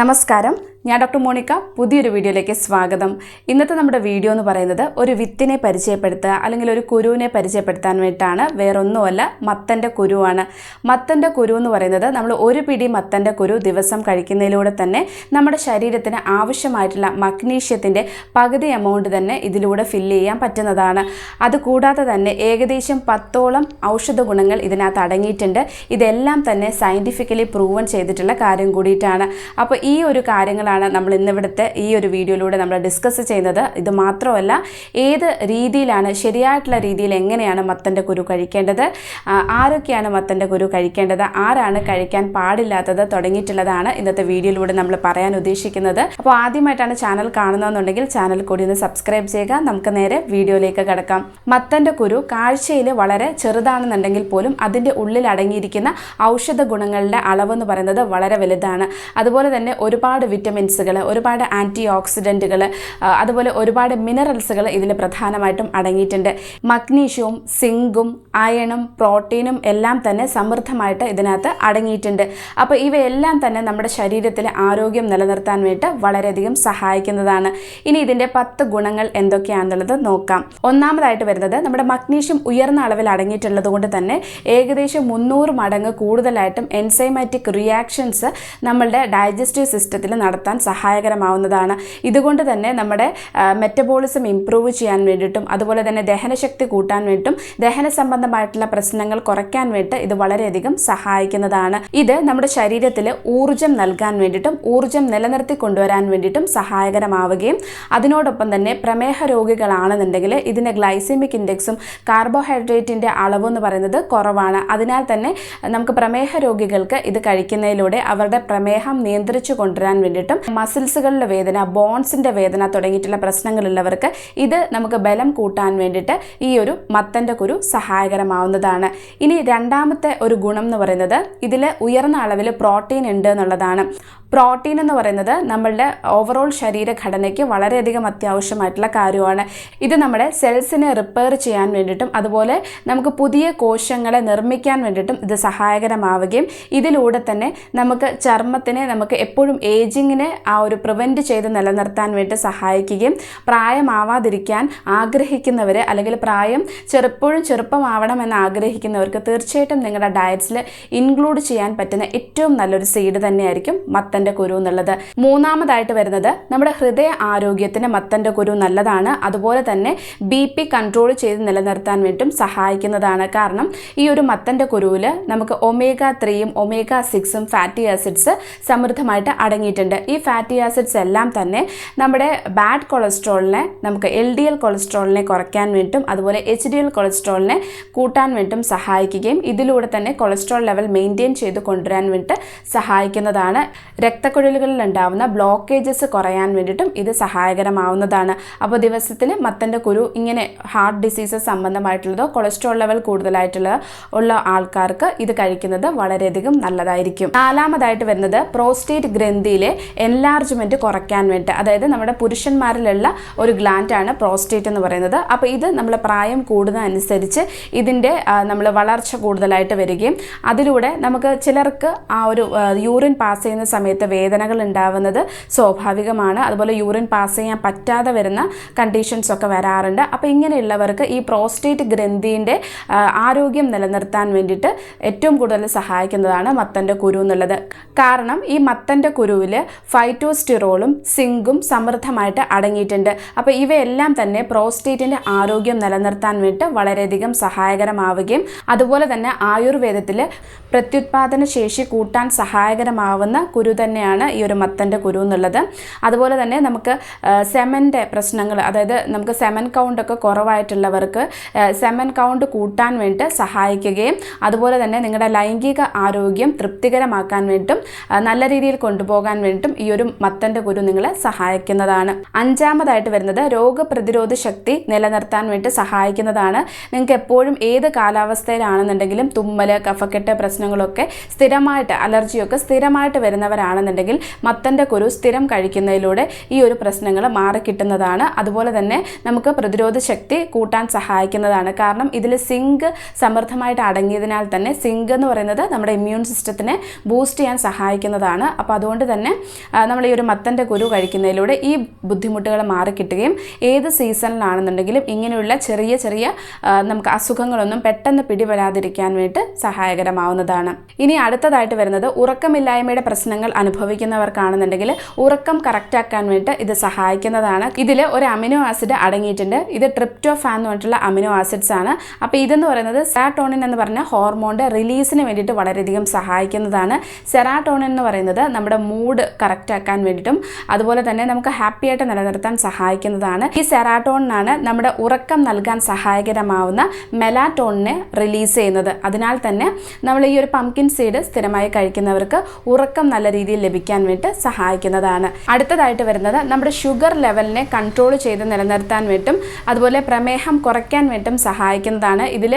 നമസ്കാരം. ഞാൻ doctor Monica പുതിയൊരു വീഡിയോയിലേക്ക് സ്വാഗതം. ഇന്നത്തെ നമ്മുടെ വീഡിയോ എന്ന് പറയുന്നത് ഒരു വിത്തിനെ പരിചയപ്പെടുത്തുക അല്ലെങ്കിൽ ഒരു കുരുവിനെ പരിചയപ്പെടുത്താൻ വേണ്ടിയിട്ടാണ്. വേറൊന്നുമല്ല മത്തന്റെ കുരുവാണ്. മത്തന്റെ കുരു എന്ന് പറയുന്നത് നമ്മൾ ഒരു പിടി മത്തന്റെ കുരു ദിവസം കഴിക്കുന്നതിലൂടെ തന്നെ നമ്മുടെ ശരീരത്തിന് ആവശ്യമായിട്ടുള്ള മഗ്നീഷ്യത്തിന്റെ പകുതി എമൗണ്ട് തന്നെ ഇതിലൂടെ ഫില്ല് ചെയ്യാൻ പറ്റുന്നതാണ്. അതുകൂടാതെ തന്നെ ഏകദേശം പത്തോളം ഔഷധ ഗുണങ്ങൾ ഇതിനകത്ത് അടങ്ങിയിട്ടുണ്ട്. ഇതെല്ലാം തന്നെ സയന്റിഫിക്കലി പ്രൂവൺ ചെയ്തിട്ടുള്ള കാര്യം കൂടിയിട്ടാണ്. അപ്പോൾ ഈ ഒരു കാര്യങ്ങളാണ് നമ്മൾ ഇന്നിവിടുത്തെ ഈ ഒരു വീഡിയോയിലൂടെ നമ്മൾ ഡിസ്കസ് ചെയ്യുന്നത്. ഇത് മാത്രമല്ല ഏത് രീതിയിലാണ് ശരിയായിട്ടുള്ള രീതിയിൽ എങ്ങനെയാണ് മത്തന്റെ കുരു കഴിക്കേണ്ടത് ആരൊക്കെയാണ് മത്തന്റെ കുരു കഴിക്കേണ്ടത് ആരാണ് കഴിക്കാൻ പാടില്ലാത്തത് തുടങ്ങിയിട്ടുള്ളതാണ് ഇന്നത്തെ വീഡിയോയിലൂടെ നമ്മൾ പറയാൻ ഉദ്ദേശിക്കുന്നത്. അപ്പോൾ ആദ്യമായിട്ടാണ് ചാനൽ കാണുന്നതെന്നുണ്ടെങ്കിൽ ചാനൽ കൂടി ഒന്ന് സബ്സ്ക്രൈബ് ചെയ്യുക. നമുക്ക് നേരെ വീഡിയോയിലേക്ക് കിടക്കാം. മത്തന്റെ കുരു കാഴ്ചയിൽ വളരെ ചെറുതാണെന്നുണ്ടെങ്കിൽ പോലും അതിന്റെ ഉള്ളിൽ അടങ്ങിയിരിക്കുന്ന ഔഷധ ഗുണങ്ങളുടെ അളവെന്ന് പറയുന്നത് വളരെ വലുതാണ്. അതുപോലെ തന്നെ ഒരുപാട് വിറ്റമിൻസുകൾ ഒരുപാട് ആന്റി ഓക്സിഡന്റുകൾ അതുപോലെ ഒരുപാട് മിനറൽസുകൾ ഇതിൽ പ്രധാനമായിട്ടും അടങ്ങിയിട്ടുണ്ട്. മഗ്നീഷ്യവും സിങ്കും അയണും പ്രോട്ടീനും എല്ലാം തന്നെ സമൃദ്ധമായിട്ട് ഇതിനകത്ത് അടങ്ങിയിട്ടുണ്ട്. അപ്പോൾ ഇവയെല്ലാം തന്നെ നമ്മുടെ ശരീരത്തിലെ ആരോഗ്യം നിലനിർത്താൻ വേണ്ടി വളരെയധികം സഹായിക്കുന്നതാണ്. ഇനി ഇതിന്റെ പത്ത് ഗുണങ്ങൾ എന്തൊക്കെയാണെന്നുള്ളത് നോക്കാം. ഒന്നാമതായിട്ട് വരുന്നത് നമ്മുടെ മഗ്നീഷ്യം ഉയർന്ന അളവിൽ അടങ്ങിയിട്ടുള്ളത് കൊണ്ട് തന്നെ ഏകദേശം മുന്നൂറ് മടങ്ങ് കൂടുതലായിട്ടും എൻസൈമാറ്റിക് റിയാക്ഷൻസ് നമ്മളുടെ ഡൈജസ്റ്റീവ് സിസ്റ്റത്തിൽ നടത്താൻ സഹായകരമാവുന്നതാണ്. ഇതുകൊണ്ട് തന്നെ നമ്മുടെ മെറ്റബോളിസം ഇംപ്രൂവ് ചെയ്യാൻ വേണ്ടിയിട്ടും അതുപോലെ തന്നെ ദഹനശക്തി കൂട്ടാൻ വേണ്ടിയിട്ടും ദഹന സംബന്ധമായിട്ടുള്ള പ്രശ്നങ്ങൾ കുറയ്ക്കാൻ വേണ്ടി ഇത് വളരെയധികം സഹായിക്കുന്നതാണ്. ഇത് നമ്മുടെ ശരീരത്തിൽ ഊർജം നൽകാൻ വേണ്ടിയിട്ടും ഊർജം നിലനിർത്തി കൊണ്ടുവരാൻ വേണ്ടിയിട്ടും സഹായകരമാവുകയും അതിനോടൊപ്പം തന്നെ പ്രമേഹ രോഗികളാണെന്നുണ്ടെങ്കിൽ ഇതിന്റെ ഗ്ലൈസിമിക് ഇൻഡെക്സും കാർബോഹൈഡ്രേറ്റിന്റെ എന്ന് പറയുന്നത് കുറവാണ്. അതിനാൽ തന്നെ നമുക്ക് പ്രമേഹ രോഗികൾക്ക് ഇത് കഴിക്കുന്നതിലൂടെ അവരുടെ പ്രമേഹം നിയന്ത്രിച്ചു കൊണ്ടുവരാൻ വേണ്ടിയിട്ടും മസിൽസുകളിലെ വേദന ബോൺസിന്റെ വേദന തുടങ്ങിയിട്ടുള്ള പ്രശ്നങ്ങളുള്ളവർക്ക് ഇത് നമുക്ക് ബലം കൂട്ടാൻ വേണ്ടിയിട്ട് ഈ ഒരു മത്തന്റെ കുരു സഹായകരമാവുന്നതാണ്. ഇനി രണ്ടാമത്തെ ഒരു ഗുണം എന്ന് പറയുന്നത് ഇതിൽ ഉയർന്ന അളവിൽ പ്രോട്ടീൻ ഉണ്ട് എന്നുള്ളതാണ്. പ്രോട്ടീൻ എന്ന് പറയുന്നത് നമ്മളുടെ ഓവറോൾ ശരീരഘടനയ്ക്ക് വളരെയധികം അത്യാവശ്യമായിട്ടുള്ള കാര്യമാണ്. ഇത് നമ്മുടെ സെൽസിനെ റിപ്പയർ ചെയ്യാൻ വേണ്ടിയിട്ടും അതുപോലെ നമുക്ക് പുതിയ കോശങ്ങളെ നിർമ്മിക്കാൻ വേണ്ടിയിട്ടും ഇത് സഹായകരമാവുകയും ഇതിലൂടെ തന്നെ നമുക്ക് ചർമ്മത്തിനെ നമുക്ക് എപ്പോഴും ഏജിങ്ങിനെ ആ ഒരു പ്രിവെന്റ് ചെയ്ത് നിലനിർത്താൻ വേണ്ടി സഹായിക്കുകയും പ്രായമാവാതിരിക്കാൻ ആഗ്രഹിക്കുന്നവർ അല്ലെങ്കിൽ പ്രായം ചെറുപ്പോഴും ചെറുപ്പമാവണം എന്ന് ആഗ്രഹിക്കുന്നവർക്ക് തീർച്ചയായിട്ടും നിങ്ങളുടെ ഡയറ്റ്സിൽ ഇൻക്ലൂഡ് ചെയ്യാൻ പറ്റുന്ന ഏറ്റവും നല്ലൊരു സീഡ് തന്നെയായിരിക്കും മത്തന്റെ കുരു എന്നുള്ളത്. മൂന്നാമതായിട്ട് വരുന്നത് നമ്മുടെ ഹൃദയ ആരോഗ്യത്തിന് മത്തന്റെ കുരു നല്ലതാണ്. അതുപോലെ തന്നെ ബി പി കൺട്രോൾ ചെയ്ത് നിലനിർത്താൻ വേണ്ടിയും സഹായിക്കുന്നതാണ്. കാരണം ഈ ഒരു മത്തന്റെ കുരുവിൽ നമുക്ക് ഒമേഗ ത്രീയും ഒമേഗ സിക്സും ഫാറ്റി ആസിഡ്സ് സമൃദ്ധമായിട്ട് അടങ്ങിയിട്ടുണ്ട്. ഈ ഫാറ്റി ആസിഡ്സ് എല്ലാം തന്നെ നമ്മുടെ ബാഡ് കൊളസ്ട്രോളിനെ നമുക്ക് എൽ ഡി എൽ കൊളസ്ട്രോളിനെ കുറയ്ക്കാൻ വേണ്ടിയിട്ടും അതുപോലെ എച്ച് ഡി എൽ കൊളസ്ട്രോളിനെ കൂട്ടാൻ വേണ്ടിയിട്ടും സഹായിക്കുകയും ഇതിലൂടെ തന്നെ കൊളസ്ട്രോൾ ലെവൽ മെയിന്റെയിൻ ചെയ്ത് കൊണ്ടുവരാൻ വേണ്ടിയിട്ട് സഹായിക്കുന്നതാണ്. രക്തക്കുഴലുകളിൽ ഉണ്ടാവുന്ന ബ്ലോക്കേജസ് കുറയാൻ വേണ്ടിയിട്ടും ഇത് സഹായകരമാവുന്നതാണ്. അപ്പോൾ ദിവസത്തിൽ മത്തന്റെ കുരു ഇങ്ങനെ ഹാർട്ട് ഡിസീസസ് സംബന്ധമായിട്ടുള്ളതോ കൊളസ്ട്രോൾ ലെവൽ കൂടുതലായിട്ടുള്ള ഉള്ള ആൾക്കാർക്ക് ഇത് കഴിക്കുന്നത് വളരെയധികം നല്ലതായിരിക്കും. നാലാമതായിട്ട് വരുന്നത് പ്രോസ്റ്റേറ്റ് ഗ്രന്ഥിയിലെ എൻലാർജ്മെന്റ് കുറയ്ക്കാൻ വേണ്ടി അതായത് നമ്മുടെ പുരുഷന്മാരിലുള്ള ഒരു ഗ്ലാൻഡാണ് പ്രോസ്റ്റേറ്റ് എന്ന് പറയുന്നത്. അപ്പോൾ ഇത് നമ്മൾ പ്രായം കൂടുന്ന അനുസരിച്ച് ഇതിന്റെ നമ്മൾ വളർച്ച കൂടുതലായിട്ട് വരികയും അതിലൂടെ നമുക്ക് ചിലർക്ക് ആ ഒരു യൂറിൻ പാസ് ചെയ്യുന്ന സമയത്ത് വേദനകൾ ഉണ്ടാവുന്നത് സ്വാഭാവികമാണ്. അതുപോലെ യൂറിൻ പാസ് ചെയ്യാൻ പറ്റാതെ വരുന്ന കണ്ടീഷൻസ് ഒക്കെ വരാറുണ്ട്. അപ്പോൾ ഇങ്ങനെയുള്ളവർക്ക് ഈ പ്രോസ്റ്റേറ്റ് ഗ്രന്ഥിന്റെ ആരോഗ്യം നിലനിർത്താൻ വേണ്ടിയിട്ട് ഏറ്റവും കൂടുതൽ സഹായിക്കുന്നതാണ് മത്തന്റെ കുരു എന്നുള്ളത്. കാരണം ഈ മത്തന്റെ കുരുവിൽ ഫൈറ്റോസ്റ്റിറോളും സിങ്കും സമൃദ്ധമായിട്ട് അടങ്ങിയിട്ടുണ്ട്. അപ്പോൾ ഇവയെല്ലാം തന്നെ പ്രോസ്റ്റേറ്റിന്റെ ആരോഗ്യം നിലനിർത്താൻ വേണ്ടിയിട്ട് വളരെയധികം സഹായകരമാവുകയും അതുപോലെ തന്നെ ആയുർവേദത്തിൽ പ്രത്യുത്പാദന ശേഷി കൂട്ടാൻ സഹായകരമാവുന്ന കുരു തന്നെയാണ് ഈ ഒരു മത്തന്റെ കുരു എന്നുള്ളത്. അതുപോലെ തന്നെ നമുക്ക് സെമന്റെ പ്രശ്നങ്ങൾ അതായത് നമുക്ക് സെമൻ കൗണ്ടൊക്കെ കുറവായിട്ടുള്ളവർക്ക് സെമൻ കൗണ്ട് കൂട്ടാൻ വേണ്ടി സഹായിക്കുകയും അതുപോലെ തന്നെ നിങ്ങളുടെ ലൈംഗിക ആരോഗ്യം തൃപ്തികരമാക്കാൻ വേണ്ടിയിട്ടും നല്ല രീതിയിൽ കൊണ്ടുപോകാൻ വേണ്ടിയിട്ടും ഒരു മത്തന്റെ കുരു നിങ്ങളെ സഹായിക്കുന്നതാണ്. അഞ്ചാമതായിട്ട് വരുന്നത് രോഗപ്രതിരോധ ശക്തി നിലനിർത്താൻ വേണ്ടി സഹായിക്കുന്നതാണ്. നിങ്ങൾക്ക് എപ്പോഴും ഏത് കാലാവസ്ഥയിലാണെന്നുണ്ടെങ്കിലും തുമ്മൽ കഫക്കെട്ട് പ്രശ്നങ്ങളൊക്കെ സ്ഥിരമായിട്ട് അലർജിയൊക്കെ സ്ഥിരമായിട്ട് വരുന്നവരാണെന്നുണ്ടെങ്കിൽ മത്തന്റെ കുരു സ്ഥിരം കഴിക്കുന്നതിലൂടെ ഈ ഒരു പ്രശ്നങ്ങൾ മാറിക്കിട്ടുന്നതാണ് അതുപോലെ തന്നെ നമുക്ക് പ്രതിരോധ ശക്തി കൂട്ടാൻ സഹായിക്കുന്നതാണ്. കാരണം ഇതിൽ സിങ്ക് സമൃദ്ധമായിട്ട് അടങ്ങിയതിനാൽ തന്നെ സിങ്ക് എന്ന് പറയുന്നത് നമ്മുടെ ഇമ്മ്യൂൺ സിസ്റ്റത്തിനെ ബൂസ്റ്റ് ചെയ്യാൻ സഹായിക്കുന്നതാണ്. അപ്പോൾ അതുകൊണ്ട് തന്നെ നമ്മൾ ഈ ഒരു മത്തന്റെ കുരു കഴിക്കുന്നതിലൂടെ ഈ ബുദ്ധിമുട്ടുകൾ മാറിക്കിട്ടുകയും ഏത് സീസണിലാണെന്നുണ്ടെങ്കിലും ഇങ്ങനെയുള്ള ചെറിയ ചെറിയ നമുക്ക് അസുഖങ്ങളൊന്നും പെട്ടെന്ന് പിടിപെടാതിരിക്കാൻ വേണ്ടി സഹായകരമാവുന്നതാണ്. ഇനി അടുത്തതായിട്ട് വരുന്നത് ഉറക്കമില്ലായ്മയുടെ പ്രശ്നങ്ങൾ അനുഭവിക്കുന്നവർക്കാണെന്നുണ്ടെങ്കിൽ ഉറക്കം കറക്റ്റാക്കാൻ വേണ്ടി ഇത് സഹായിക്കുന്നതാണ്. ഇതിൽ ഒരു അമിനോ ആസിഡ് അടങ്ങിയിട്ടുണ്ട്. ഇത് ട്രിപ്റ്റോഫാൻ എന്ന് പറഞ്ഞിട്ടുള്ള അമിനോ ആസിഡ്സ് ആണ്. അപ്പോൾ ഇതെന്ന് പറയുന്നത് സെറാട്ടോണിൻ എന്ന് പറഞ്ഞ ഹോർമോണിന്റെ റിലീസിന് വേണ്ടിയിട്ട് വളരെയധികം സഹായിക്കുന്നതാണ്. സെറാട്ടോണിൻ എന്ന് പറയുന്നത് നമ്മുടെ മൂഡ് കറക്റ്റ് ആക്കാൻ വേണ്ടിയിട്ടും അതുപോലെ തന്നെ നമുക്ക് ഹാപ്പി ആയിട്ട് നിലനിർത്താൻ സഹായിക്കുന്നതാണ്. ഈ സെറാട്ടോണിനാണ് നമ്മുടെ ഉറക്കം നൽകാൻ സഹായകരമാവുന്ന മെലാറ്റോണിനെ റിലീസ് ചെയ്യുന്നത്. അതിനാൽ തന്നെ നമ്മൾ ഈ ഒരു പംകിൻ സീഡ് സ്ഥിരമായി കഴിക്കുന്നവർക്ക് ഉറക്കം നല്ല രീതിയിൽ ലഭിക്കാൻ വേണ്ടി സഹായിക്കുന്നതാണ്. അടുത്തതായിട്ട് വരുന്നത് നമ്മുടെ ഷുഗർ ലെവലിനെ കൺട്രോൾ ചെയ്ത് നിലനിർത്താൻ വേണ്ടിയിട്ടും അതുപോലെ പ്രമേഹം കുറയ്ക്കാൻ വേണ്ടിയിട്ടും സഹായിക്കുന്നതാണ്. ഇതിൽ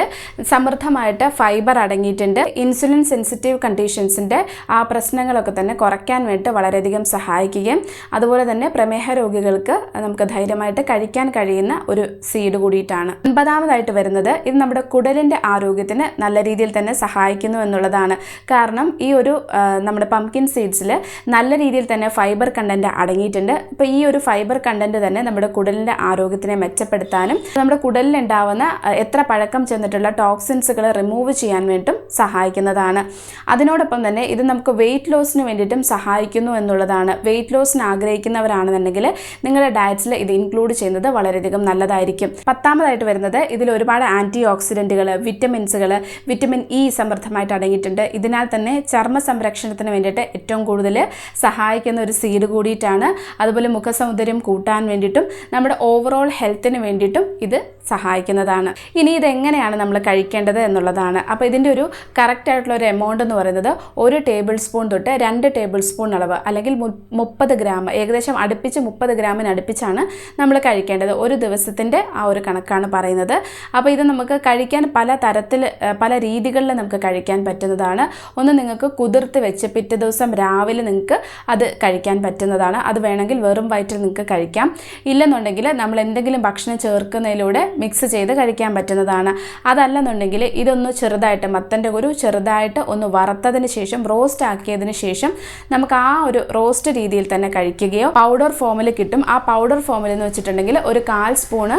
സമൃദ്ധമായിട്ട് ഫൈബർ അടങ്ങിയിട്ടുണ്ട്. ഇൻസുലിൻ സെൻസിറ്റീവ് കണ്ടീഷൻസിന്റെ ആ പ്രശ്നങ്ങളൊക്കെ തന്നെ കുറയ്ക്കാൻ വേണ്ടി വളരെയധികം സഹായിക്കുകയും അതുപോലെ തന്നെ പ്രമേഹ രോഗികൾക്ക് നമുക്ക് ധൈര്യമായിട്ട് കഴിക്കാൻ കഴിയുന്ന ഒരു സീഡ് കൂടിയിട്ടാണ്. ഒൻപതാമതായിട്ട് വരുന്നത് ഇത് നമ്മുടെ കുടലിന്റെ ആരോഗ്യത്തിന് നല്ല രീതിയിൽ തന്നെ സഹായിക്കുന്നു എന്നുള്ളതാണ്. കാരണം ഈ ഒരു നമ്മുടെ പംകിൻ സീഡ്സിൽ നല്ല രീതിയിൽ തന്നെ ഫൈബർ കണ്ടന്റ് അടങ്ങിയിട്ടുണ്ട്. അപ്പോൾ ഈ ഒരു ഫൈബർ കണ്ടന്റ് തന്നെ നമ്മുടെ കുടലിന്റെ ആരോഗ്യത്തിനെ മെച്ചപ്പെടുത്താനും നമ്മുടെ കുടലിലുണ്ടാവുന്ന എത്ര പഴക്കം ചെന്നിട്ടുള്ള ടോക്സിൻസുകൾ റിമൂവ് ചെയ്യാൻ വേണ്ടിയിട്ടും സഹായിക്കുന്നതാണ്. അതിനോടൊപ്പം തന്നെ ഇത് നമുക്ക് വെയിറ്റ് ലോസിന് വേണ്ടിയിട്ടും സഹായിക്കുന്നു എന്നുള്ളതാണ് വെയിറ്റ് ലോസിന് ആഗ്രഹിക്കുന്നവരാണെന്നുണ്ടെങ്കിൽ നിങ്ങളുടെ ഡയറ്റിൽ ഇത് ഇൻക്ലൂഡ് ചെയ്യുന്നത് വളരെയധികം നല്ലതായിരിക്കും. പത്താമതായിട്ട് വരുന്നത് ഇതിൽ ഒരുപാട് ആന്റി ഓക്സിഡന്റുകൾ വിറ്റമിൻസുകൾ വിറ്റമിൻ ഇ സമൃദ്ധമായിട്ട് അടങ്ങിയിട്ടുണ്ട്. ഇതിനാൽ തന്നെ ചർമ്മ സംരക്ഷണത്തിന് വേണ്ടിയിട്ട് ഏറ്റവും കൂടുതൽ സഹായിക്കുന്ന ഒരു സീഡ് കൂടിയിട്ടാണ്. അതുപോലെ മുഖസൗന്ദര്യം കൂട്ടാൻ വേണ്ടിയിട്ടും നമ്മുടെ ഓവറോൾ ഹെൽത്തിന് വേണ്ടിയിട്ടും ഇത് സഹായിക്കുന്നതാണ്. ഇനി ഇത് എങ്ങനെയാണ് നമ്മൾ കഴിക്കേണ്ടത് എന്നുള്ളതാണ്. അപ്പോൾ ഇതിന്റെ ഒരു കറക്റ്റ് ആയിട്ടുള്ള ഒരു എമൗണ്ട് എന്ന് പറയുന്നത് ഒരു ടേബിൾ സ്പൂൺ തൊട്ട് രണ്ട് ടേബിൾ സ്പൂൺ അളവ് അല്ലെങ്കിൽ മു- മുപ്പത് ഗ്രാം ഏകദേശം അടുപ്പിച്ച് മുപ്പത് ഗ്രാമിന് അടുപ്പിച്ചാണ് നമ്മൾ കഴിക്കേണ്ടത്. ഒരു ദിവസത്തിന്റെ ആ ഒരു കണക്കാണ് പറയുന്നത്. അപ്പോൾ ഇത് നമുക്ക് കഴിക്കാൻ പല തരത്തിൽ പല രീതികളിൽ നമുക്ക് കഴിക്കാൻ പറ്റുന്നതാണ്. ഒന്ന് നിങ്ങൾക്ക് കുതിർത്ത് വെച്ച് പിറ്റേ ദിവസം രാവിലെ നിങ്ങൾക്ക് അത് കഴിക്കാൻ പറ്റുന്നതാണ്. അത് വേണമെങ്കിൽ വെറും വയറ്റിൽ നിങ്ങൾക്ക് കഴിക്കാം. ഇല്ലെന്നുണ്ടെങ്കിൽ നമ്മൾ എന്തെങ്കിലും ഭക്ഷണം ചേർക്കുന്നതിലൂടെ മിക്സ് ചെയ്ത് കഴിക്കാൻ പറ്റുന്നതാണ്. അതല്ലെന്നുണ്ടെങ്കിൽ ഇതൊന്ന് ചെറുതായിട്ട് മത്തന്റെ ഒരു ചെറുതായിട്ട് ഒന്ന് വറുത്തതിന് ശേഷം റോസ്റ്റ് ആക്കിയതിന് ശേഷം നമുക്ക് ആ ഒരു റോസ്റ്റ് രീതിയിൽ തന്നെ കഴിക്കുകയോ പൗഡർ ഫോമിൽ കിട്ടും. ആ പൗഡർ ഫോമിൽ എന്ന് വെച്ചിട്ടുണ്ടെങ്കിൽ ഒരു കാൽ സ്പൂണ്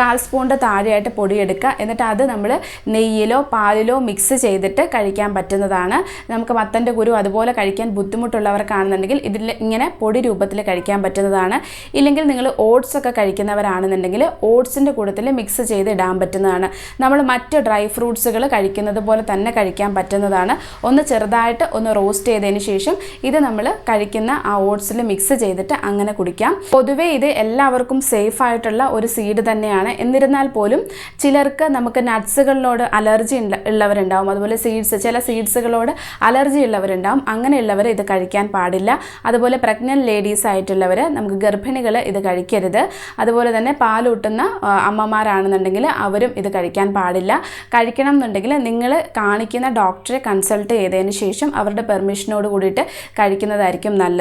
കാൽ സ്പൂണിന്റെ താഴെയായിട്ട് പൊടിയെടുക്കുക. എന്നിട്ട് അത് നമ്മൾ നെയ്യിലോ പാലിലോ മിക്സ് ചെയ്തിട്ട് കഴിക്കാൻ പറ്റുന്നതാണ്. നമുക്ക് മത്തന്റെ കുരു അതുപോലെ കഴിക്കാൻ ബുദ്ധിമുട്ടുള്ളവർക്കാണെന്നുണ്ടെങ്കിൽ ഇതിൽ ഇങ്ങനെ പൊടി രൂപത്തിൽ കഴിക്കാൻ പറ്റുന്നതാണ്. ഇല്ലെങ്കിൽ നിങ്ങൾ ഓട്സ് ഒക്കെ കഴിക്കുന്നവരാണെന്നുണ്ടെങ്കിൽ ഓട്സിന്റെ കൂട്ടത്തിൽ മിക്സ് ചെയ്ത് ഇടാൻ പറ്റുന്നതാണ്. നമ്മൾ മറ്റ് ഡ്രൈ ഫ്രൂട്ട്സുകൾ കഴിക്കുന്നത് പോലെ തന്നെ കഴിക്കാൻ പറ്റുന്നതാണ്. ഒന്ന് ചെറുതായിട്ട് ഒന്ന് റോസ്റ്റ് ചെയ്തതിന് ശേഷം ഇത് നമ്മൾ കഴിക്കുന്ന ആ ഓട്സിൽ മിക്സ് ചെയ്തിട്ട് അങ്ങനെ കുടിക്കാം. പൊതുവേ ഇത് എല്ലാവർക്കും സേഫ് ആയിട്ടുള്ള ഒരു സീഡ് തന്നെയാണ്. എന്നിരുന്നാൽ പോലും ചിലർക്ക് നമുക്ക് നട്ട്സുകളിലോട് അലർജി ഉള്ളവരുണ്ടാവും. അതുപോലെ സീഡ്സ് ചില സീഡ്സുകളോട് അലർജി ഉള്ളവരുണ്ടാവും. അങ്ങനെയുള്ളവർ ഇത് കഴിക്കാൻ പാടില്ല. അതുപോലെ പ്രഗ്നന്റ് ലേഡീസ് ആയിട്ടുള്ളവർ നമുക്ക് ഗർഭിണികൾ ഇത് കഴിക്കരുത്. അതുപോലെ തന്നെ പാലൂട്ടുന്ന അമ്മമാരാണെന്നുണ്ടെങ്കിൽ അവരും ഇത് കഴിക്കാൻ പാടില്ല. കഴിക്കണം എന്നുണ്ടെങ്കിൽ നിങ്ങൾ കാണിക്കുന്ന ഡോക്ടറെ കൺസൾട്ട് ചെയ്തതിന് ശേഷം അവരുടെ പെർമിഷനോട് കൂടിയിട്ട് കഴിക്കുന്നതായിരിക്കും നല്ലത്.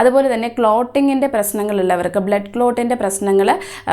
അതുപോലെ തന്നെ ക്ലോട്ടിങ്ങിന്റെ പ്രശ്നങ്ങളുള്ളവർക്ക് ബ്ലഡ് ക്ലോട്ടിന്റെ പ്രശ്നങ്ങൾ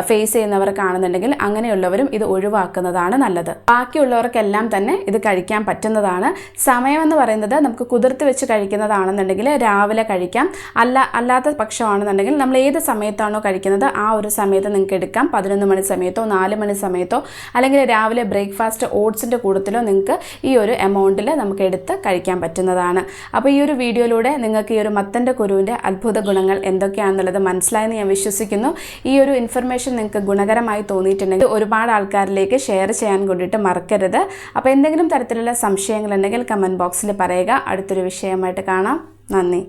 ഫേസ് ചെയ്യുന്നവർക്കാണെന്നുണ്ടെങ്കിൽ അങ്ങനെയുള്ളവരും ഇത് ഒഴിവാക്കുന്നതാണ് നല്ലത്. ബാക്കിയുള്ളവർക്കെല്ലാം തന്നെ ഇത് കഴിക്കാൻ പറ്റുന്നതാണ്. സമയമെന്ന് പറയുന്നത് നമുക്ക് കുതിർത്ത് വെച്ച് കഴിക്കുന്നതാണെന്നുണ്ടെങ്കിൽ രാവിലെ കഴിക്കാം. അല്ല അല്ലാത്ത പക്ഷമാണെന്നുണ്ടെങ്കിൽ നമ്മൾ ഏത് സമയത്താണോ കഴിക്കുന്നത് ആ ഒരു സമയത്ത് നിങ്ങൾക്ക് എടുക്കാം. പതിനൊന്ന് മണി സമയത്തോ നാല് മണി സമയത്തോ അല്ലെങ്കിൽ രാവിലെ ബ്രേക്ക്ഫാസ്റ്റ് ഓട്സിന്റെ കൂട്ടത്തിലോ നിങ്ങൾക്ക് ഈ ഒരു എമൗണ്ടിൽ നമുക്ക് എടുത്ത് കഴിക്കാൻ പറ്റുന്നതാണ്. അപ്പോൾ ഈ ഒരു വീഡിയോയിലൂടെ നിങ്ങൾക്ക് ഈ ഒരു മത്തന്റെ കുരുവിന്റെ അത്ഭുത ഗുണങ്ങൾ എന്തൊക്കെയാണെന്നുള്ളത് മനസ്സിലായെന്ന് ഞാൻ വിശ്വസിക്കുന്നു. ഈ ഒരു ഇൻഫർമേഷൻ നിങ്ങൾക്ക് ഗുണകരമായി തോന്നിയിട്ടുണ്ടെങ്കിൽ ഒരുപാട് ആൾക്കാരിലേക്ക് ഷെയർ ചെയ്യാൻ കൂടിയിട്ട് മറക്കരുത്. അപ്പോൾ എന്തെങ്കിലും തരത്തിലുള്ള സംശയങ്ങളുണ്ടെങ്കിൽ കമന്റ് ബോക്സിൽ പറയുക. അടുത്തൊരു വിഷയമായിട്ട് കാണാം. നന്ദി.